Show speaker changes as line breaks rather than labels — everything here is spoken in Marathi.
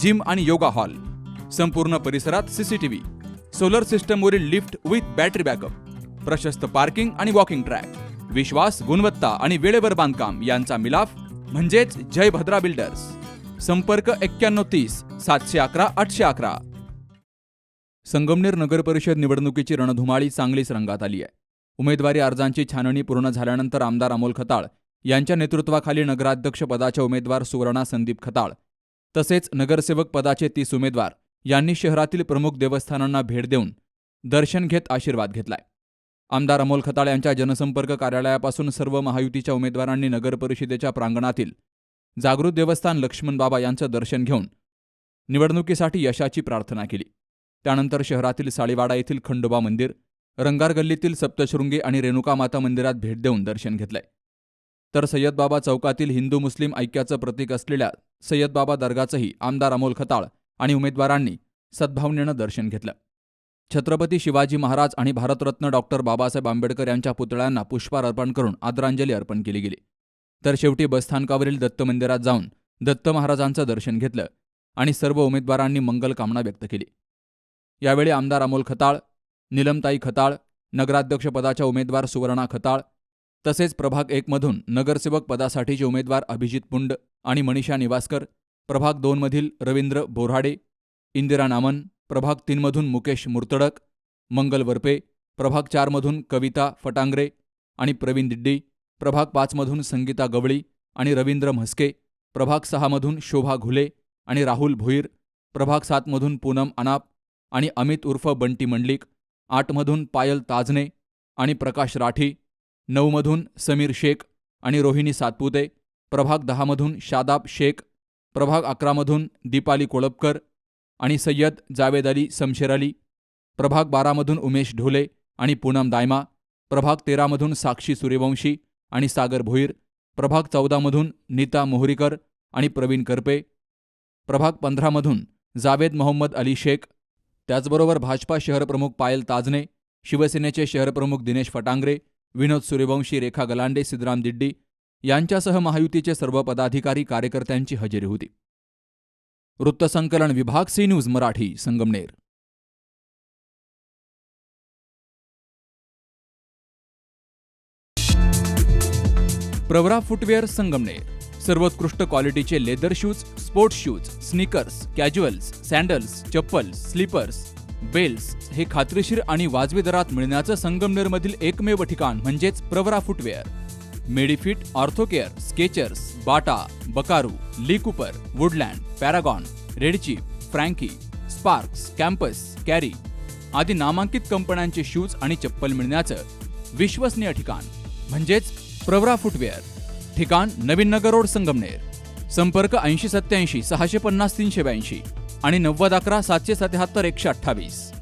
जिम आणि योगा हॉल. संपूर्ण परिसरात सीसीटीव्ही सोलर सिस्टमवरील लिफ्ट विथ बॅटरी बॅकअप प्रशस्त पार्किंग आणि वॉकिंग ट्रॅक विश्वास गुणवत्ता आणि वेळेवर बांधकाम यांचा मिलाफ म्हणजेच जय भद्रा बिल्डर्स संपर्क एक्क्याण्णव तीस सातशे अकरा आठशे अकरा. संगमनेर नगर परिषद निवडणुकीची रणधुमाळी चांगलीच रंगात आली आहे. उमेदवारी अर्जांची छाननी पूर्ण झाल्यानंतर आमदार अमोल खताळ यांच्या नेतृत्वाखाली नगराध्यक्षपदाच्या उमेदवार सुवर्णा संदीप खताळ. तसेच नगरसेवक पदाचे तीस उमेदवार यांनी शहरातील प्रमुख देवस्थानांना भेट देऊन दर्शन घेत आशीर्वाद घेतलाय. आमदार अमोल खताळ यांच्या जनसंपर्क कार्यालयापासून सर्व महायुतीच्या उमेदवारांनी नगर परिषदेच्या प्रांगणातील जागृत देवस्थान लक्ष्मण बाबा यांचं दर्शन घेऊन निवडणुकीसाठी यशाची प्रार्थना केली. त्यानंतर शहरातील साळीवाडा येथील खंडोबा मंदिर रंगार गल्लीतील सप्तशृंगी आणि रेणुका माता मंदिरात भेट देऊन दर्शन घेतलंय. तर सय्यदबाबा चौकातील हिंदू मुस्लिम ऐक्याचं प्रतीक असलेल्या सय्यदबाबा दर्गाचंही आमदार अमोल खताळ आणि उमेदवारांनी सद्भावनेनं दर्शन घेतलं. छत्रपती शिवाजी महाराज आणि भारतरत्न डॉक्टर बाबासाहेब आंबेडकर यांच्या पुतळ्यांना पुष्पार अर्पण करून आदरांजली अर्पण केली गेली. तर शेवटी बसस्थानकावरील दत्त मंदिरात जाऊन दत्त महाराजांचं दर्शन घेतलं आणि सर्व उमेदवारांनी मंगल कामना व्यक्त केली. यावेळी आमदार अमोल खताळ निलमताई खताळ नगराध्यक्षपदाच्या उमेदवार सुवर्णा खताळ तसेच प्रभाग एकमधून नगरसेवक पदासाठीचे उमेदवार अभिजित पुंड आणि मनीषा निवासकर प्रभाग दोनमधील रवींद्र बोराडे इंदिरा नामन प्रभाग तीनमधून मुकेश मुर्तडक मंगल वरपे प्रभाग चारमधून कविता फटांगरे आणि प्रवीण दिड्डी प्रभाग पाचमधून संगीता गवळी आणि रवींद्र म्हस्के प्रभाग सहामधून शोभा घुले आणि राहुल भोईर प्रभाग सातमधून पूनम अनाप आणि अमित उर्फ बंटी मंडलिक आठमधून पायल ताजने आणि प्रकाश राठी नऊमधून समीर शेख आणि रोहिणी सातपुते प्रभाग दहामधून शादाब शेख प्रभाग अकरामधून दीपाली कोळपकर आणि सय्यद जावेद अली समशेर अली प्रभाग बारामधून उमेश ढोले आणि पूनम दायमा प्रभाग तेरामधून साक्षी सूर्यवंशी आणि सागर भोईर प्रभाग चौदामधून नीता मोहरीकर आणि प्रवीण करपे प्रभाग पंधरामधून जावेद मोहम्मद अली शेख त्याचबरोबर भाजपा शहरप्रमुख पायल ताजने शिवसेनेचे शहरप्रमुख दिनेश फटांगरे विनोद सूर्यवंशी रेखा गलांडे सिद्धराम दिड्डी यांच्यासह महायुतीचे सर्व पदाधिकारी कार्यकर्त्यांची हजेरी होती. वृत्तसंकलन विभाग C news Marathi Sangamner. Pravara footwear Sangamner. सर्वोत्कृष्ट क्वालिटीचे leather shoes sports shoes sneakers casuals sandals chappals slippers belts हे खात्रीशीर आणि वाजवी दरात मिळण्याचं संगमनेरमधील एकमेव ठिकाण म्हणजेच Pravara footwear. Medifit Orthocare Skechers Bata Buckaroo Lee Cooper Woodland Paragon Red Chief Frankie Sparx Campus Carry आदी नामांकित कंपन्यांचे शूज आणि चप्पल मिळण्याचं विश्वसनीय ठिकाण म्हणजेच प्रवरा फुटवेअर. ठिकाण नवीन नगर रोड संगमनेर. संपर्क ऐंशी सत्याऐंशी सहाशे पन्नास तीनशे ब्याऐंशी. आणि नव्वद अकरा सातशे सत्याहत्तर एकशे अठ्ठावीस.